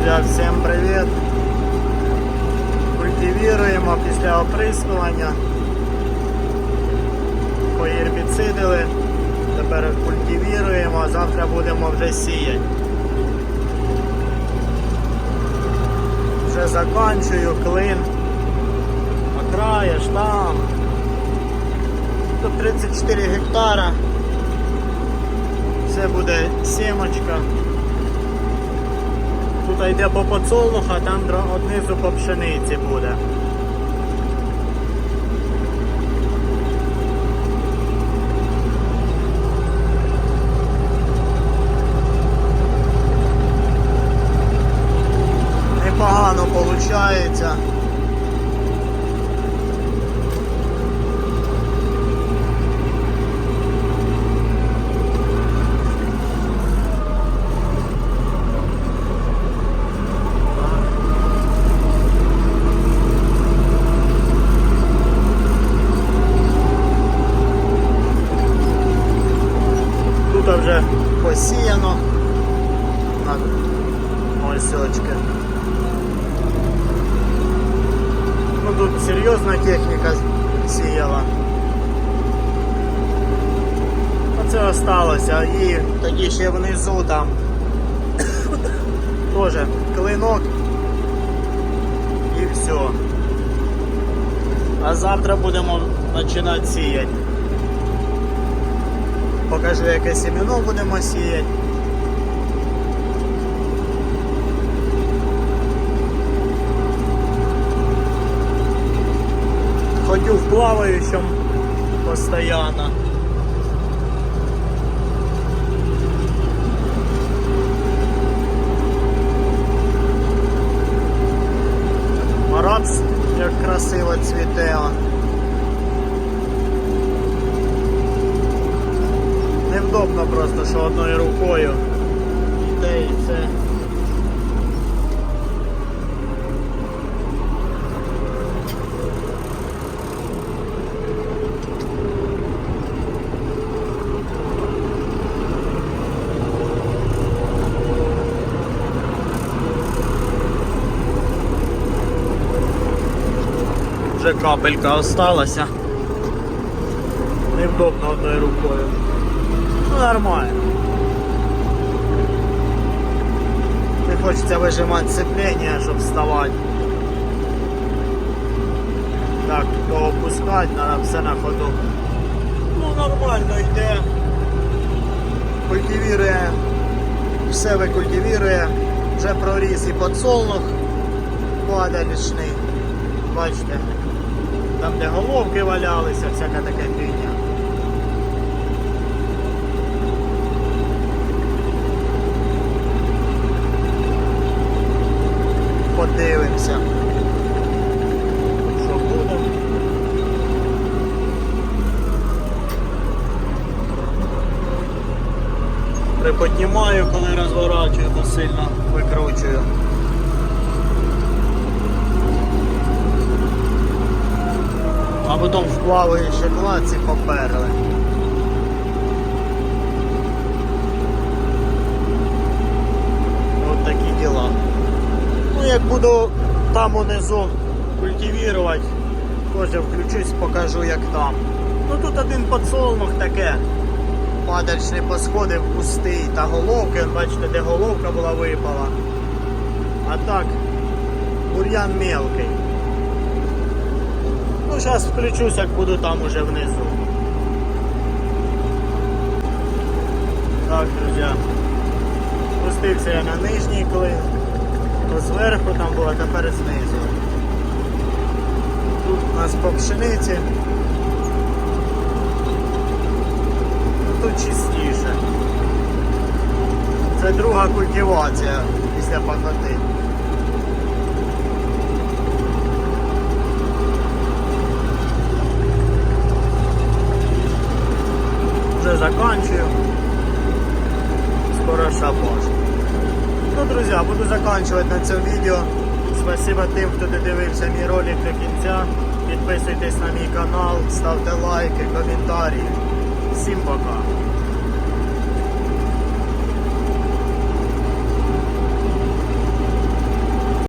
Друзі, всім привіт! Культивіруємо після оприскування. Поєрбіцидили. Тепер культивіруємо, а завтра будемо вже сіяти. Вже закінчую клин. Окраєш там. Тут 34 гектара. Це буде сімочка. Тут йде по подсолнух, а там однизу по пшениці буде. Непогано виходить. Тут вже посіяно. На ось очки. Ну тут серйозна техніка сіяла. Оце осталося. І тоді ще внизу там теж клинок і все. А завтра будемо починати сіяти. Покажу, яке сім'яно будемо сіяти. В плаваючому постійно. Як красиво цвіте. он. Невдобно просто, що одною рукою і це. Вже капелька осталася. Невдобно одною рукою. Ну нормально. Не хочеться вижимати сцеплення, щоб вставати. Так, то опускати, треба все на ходу. Ну нормально йде. Культивірує, все викультивірує. Вже проріс і подсолнух падалічний. Бачите, там де головки валялися, всяка така фігня. Подивимося. Що буде? Приподнімаю, коли розворачую, то сильно викручую. А потім в плаваючі клаці поперли. Ось такі діла. Ну, як буду там унизу культивувати, теж включусь, покажу як там. Ну тут один подсолнух таке. Падальчний посходив пустий та головки, бачите, де головка була випала. А так, бур'ян мелкий. Зараз включусь, як буду там уже внизу. Так, друзі. Спустився я на нижній клин. То зверху там було, тепер знизу. Тут у нас по пшениці. Ну, Тут чистіше. Це друга культивація після пахоти. Заканчую. Скоро шабаш. Ну, друзі, буду заканчивать на цьому відео. Спасибо тим, хто додивився мій ролик до кінця. Підписуйтесь на мій канал, ставте лайки, коментарі. Всім пока.